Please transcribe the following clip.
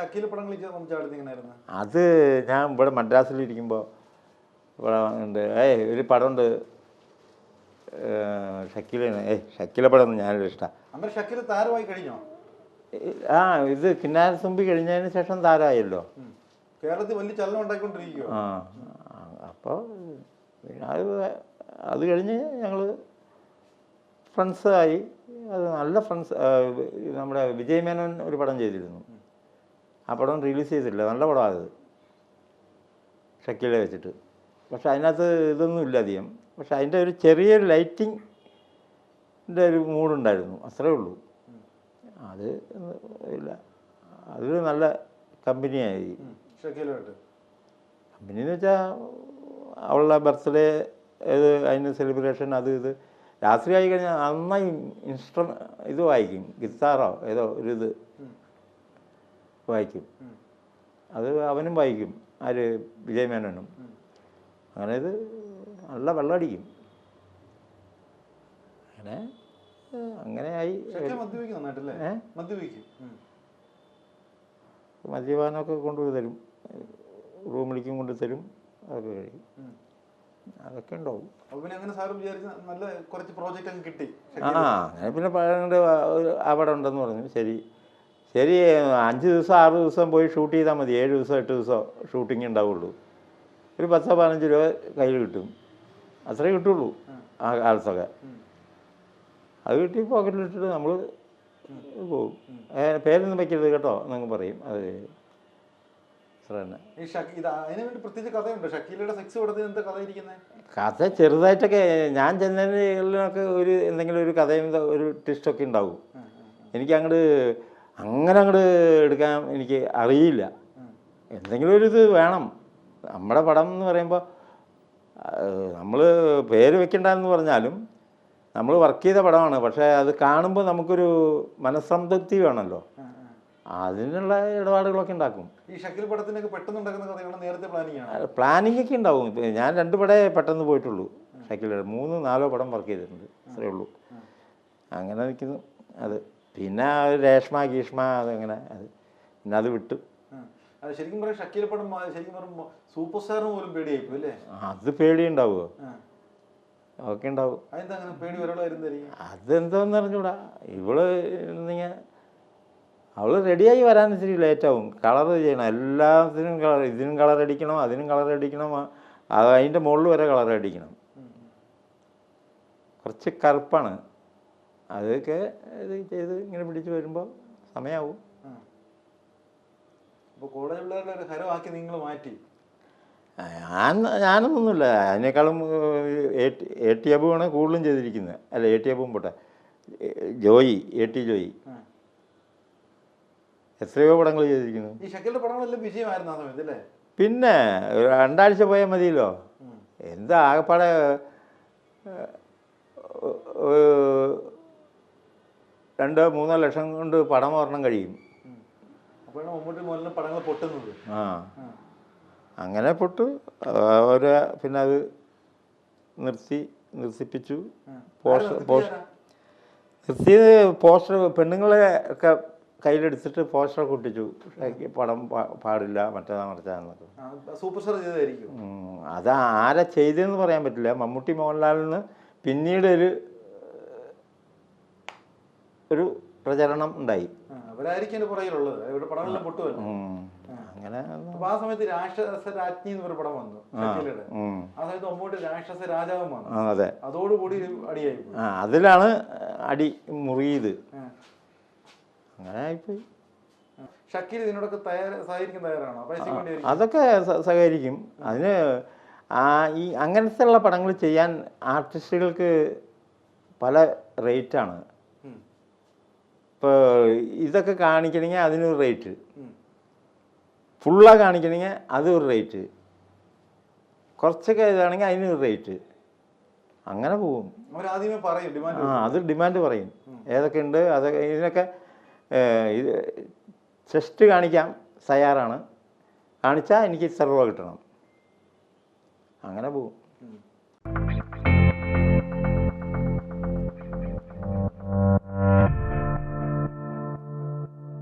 ഷക്കീൽ അത് ഞാൻ ഇവിടെ മദ്രാസിലിരിക്കുമ്പോൾ ഇവിടെ ഉണ്ട്. ഏയ് ഒരു പടമുണ്ട്. ഷക്കീലാണ് ഏയ് ഷക്കീലെ പടം ഞാനൊരു ഇഷ്ടമാണ് അന്നേരം ഷക്കീൽ താരമായി കഴിഞ്ഞോ? ആ ഇത് കിന്നാരത്തുമ്പി കഴിഞ്ഞതിന് ശേഷം താരമായല്ലോ. കേരളത്തിൽ വലിയ ചലനം ഉണ്ടാക്കിക്കൊണ്ടിരിക്കുക ആ അപ്പോൾ അത് അത് കഴിഞ്ഞ് ഞങ്ങൾ ഫ്രണ്ട്സായി. അത് നല്ല ഫ്രണ്ട്സ് നമ്മുടെ വിജയ് മേനോൻ ഒരു പടം ചെയ്തിരുന്നു. ആ പടം റിലീസ് ചെയ്തിട്ടില്ല. നല്ല പടമാണ് അത്. ഷക്കീലെ വെച്ചിട്ട്. പക്ഷെ അതിനകത്ത് ഇതൊന്നും ഇല്ല അധികം. പക്ഷെ അതിന്റെ ഒരു ചെറിയൊരു ലൈറ്റിങ്ങിന്റെ ഒരു മൂഡുണ്ടായിരുന്നു അത്രേ ഉള്ളൂ. അത് ഇല്ല. അതൊരു നല്ല കമ്പനിയായി. കമ്പനി എന്ന് വെച്ചാൽ അവളുടെ ബർത്ത്ഡേ ഇത് അതിന് സെലിബ്രേഷൻ അത് ഇത്. രാത്രി ആയി കഴിഞ്ഞാൽ നന്നായി ഇൻസ്ട്ര ഇത് വായിക്കും. ഗിത്താറോ ഏതോ ഒരു ഇത്. വായിക്കും. അത് അവനും വായിക്കും ആര് വിജയ് മേനോനും ഉം. അങ്ങനെ ഇത് നല്ല വെള്ളമടിക്കും അങ്ങനെ അങ്ങനെയായി. മദ്യപാനമൊക്കെ കൊണ്ടുപോയി തരും. റൂമിലേക്കും കൊണ്ട് തരും. അതൊക്കെ കഴിയും. അതൊക്കെ ഉണ്ടാവും. ആ അങ്ങനെ പിന്നെ പഴയണ്ട് അവിടെ ഉണ്ടെന്ന് പറഞ്ഞു. ശരി. ശരി അഞ്ച് ദിവസം ആറ് ദിവസം പോയി ഷൂട്ട് ചെയ്താൽ മതി. ഏഴ് ദിവസം എട്ട് ദിവസം ഷൂട്ടിംഗ് ഉണ്ടാവുള്ളൂ. ഒരു പത്തോ പതിനഞ്ച് രൂപ കയ്യിൽ കിട്ടും. അത്രേ കിട്ടുള്ളൂ ആ കാലത്തൊക്കെ. അത് കിട്ടി പോക്കറ്റിലിട്ടിട്ട് നമ്മൾ പോകും പേരൊന്നും വയ്ക്കരുത് കേട്ടോ എന്നങ്ങ് പറയും. അത് കഥ ചെറുതായിട്ടൊക്കെ ഞാൻ ചെന്നതിനൊക്കെ ഒരു എന്തെങ്കിലും ഒരു കഥയും ഒരു ട്വിസ്റ്റൊക്കെ ഉണ്ടാവും. എനിക്ക് അങ്ങോട്ട് അങ്ങനെ അങ്ങോട്ട് എടുക്കാൻ എനിക്ക് അറിയില്ല. എന്തെങ്കിലും ഒരു ഇത് വേണം. നമ്മുടെ പടം എന്ന് പറയുമ്പോൾ നമ്മൾ പേര് വെക്കണ്ടെന്ന് പറഞ്ഞാലും നമ്മൾ വർക്ക് ചെയ്ത പടമാണ്. പക്ഷേ അത് കാണുമ്പോൾ നമുക്കൊരു മനസ്സംതൃപ്തി വേണമല്ലോ അതിനുള്ള ഇടപാടുകളൊക്കെ ഉണ്ടാക്കും. ഈ ഷക്കിൽ പടത്തിനൊക്കെ പെട്ടെന്ന് ഉണ്ടാക്കുന്ന നേരത്തെ പ്ലാനിങ് പ്ലാനിങ് ഒക്കെ ഉണ്ടാവും. ഞാൻ രണ്ട് പടേ പെട്ടെന്ന് പോയിട്ടുള്ളൂ. ഷക്കിൽ മൂന്ന് നാലോ പടം വർക്ക് ചെയ്തിട്ടുണ്ട്. അത്രേ ഉള്ളൂ. അങ്ങനെ നിൽക്കുന്നു അത് പിന്നെ രേഷ്മ ഗീഷ്മ അതങ്ങനെ അത് പിന്നെ അത് വിട്ടു. അത് ശരിക്കും പറയാം ഷക്കീൽ പടം ശരിക്കും പറയുമ്പോൾ സൂപ്പർ സ്റ്റാറിന് പോലും അല്ലേ? അത് പേടിയുണ്ടാവുമോ ഉണ്ടാവുമോ ഒക്കെ ഉണ്ടാവും. പേടി അതെന്തോന്ന് അറിഞ്ഞൂടാ. ഇവൾ ഇങ്ങനെ അവൾ റെഡിയായി വരാൻ ഇച്ചിരി ലേറ്റാവും. കളർ ചെയ്യണം. എല്ലാത്തിനും കളർ ഇതിനും കളർ അടിക്കണം അതിനും കളർ അടിക്കണം അതിന്റെ മുകളിൽ വരെ കളർ അടിക്കണം. കുറച്ച് കറുപ്പാണ്. അതൊക്കെ ഇത് ചെയ്ത് ഇങ്ങനെ പിടിച്ച് വരുമ്പോൾ സമയാവും. അപ്പൊ കോളേജ് പിള്ളേരുടെ ഒരു ഹരമാക്കി നിങ്ങൾ മാറ്റി. ഞാൻ ഞാനൊന്നുമില്ല അതിനേക്കാളും എ ടി എബുമാണ് കൂടുതലും ചെയ്തിരിക്കുന്നത് അല്ല എ ടി അബും പോട്ടെ. Joy A T Joy. എത്രയോ പടങ്ങൾ ചെയ്തിരിക്കുന്നു. ഈ ഷക്കീലിന്റെ പടങ്ങളെല്ലാം വിജയമായിരുന്നു ആ സമയത്ത് അല്ലേ? പിന്നെ രണ്ടാഴ്ച പോയാൽ മതിയല്ലോ. എന്താ ആകപ്പാടെ രണ്ടോ മൂന്നോ ലക്ഷം കൊണ്ട് പടം ഒരെണ്ണം കഴിയും. ആ. അങ്ങനെ പൊട്ടു. ഒരു പിന്നെ അത് നിർത്തി നിർത്തിപ്പിച്ചു. പോസ്റ്റർ പോസ്റ്റർ നിർത്തിയത്? പോസ്റ്റർ പെണ്ണുങ്ങളെ ഒക്കെ കയ്യിലെടുത്തിട്ട് പോസ്റ്റർ ഒട്ടിച്ചു. പടം പാടില്ല മറ്റേതാ മറിച്ചതെന്നൊക്കെ ആ, സൂപ്പർ സ്റ്റാർ ചെയ്തതായിരിക്കും. ഉം, അത് ആരാ ചെയ്തതെന്ന് പറയാൻ പറ്റില്ല. മമ്മൂട്ടി മോഹൻലാലിന് പിന്നീട് ഒരു ഒരു പ്രചരണം ഉണ്ടായി. അങ്ങനെ ആ സമയത്ത് രാക്ഷസ രാജ്ഞി എന്നൊരു പടം വന്നു ആ സമയത്ത് മമ്മൂട്ടി രാക്ഷസ രാജാവും വന്നു. അതെ. അതോടുകൂടി അടിയായി ആ അതിലാണ് അടി മുറിയത്. അങ്ങനെ ആയിപ്പോയി. ഷക്കീൽ ഇതിനോടൊക്കെ തയ്യാറ സഹകരിക്കാൻ തയ്യാറാണോ. അതൊക്കെ സഹകരിക്കും. അതിന് ആ ഈ അങ്ങനത്തെ ഉള്ള പടങ്ങൾ ചെയ്യാൻ ആർട്ടിസ്റ്റുകൾക്ക് പല റേറ്റാണ്. ഇപ്പോൾ ഇതൊക്കെ കാണിക്കണമെങ്കിൽ അതിനൊരു റേറ്റ്. ഫുള്ളാണ് ഫുള്ള കാണിക്കണമെങ്കിൽ അതൊരു റേറ്റ്. കുറച്ചൊക്കെ ഇതാണെങ്കിൽ അതിനൊരു റേറ്റ്. അങ്ങനെ പോകും. അവരാദ്യമേ പറയും ഡിമാൻഡ് ആ അത് ഡിമാൻഡ് പറയും. ഏതൊക്കെ ഉണ്ട് അതൊക്കെ ഇതിനൊക്കെ ഇത് ചെസ്റ്റ് കാണിക്കാം തയ്യാറാണ് കാണിച്ചാൽ എനിക്ക് ഇത്ര രൂപ കിട്ടണം. അങ്ങനെ പോവും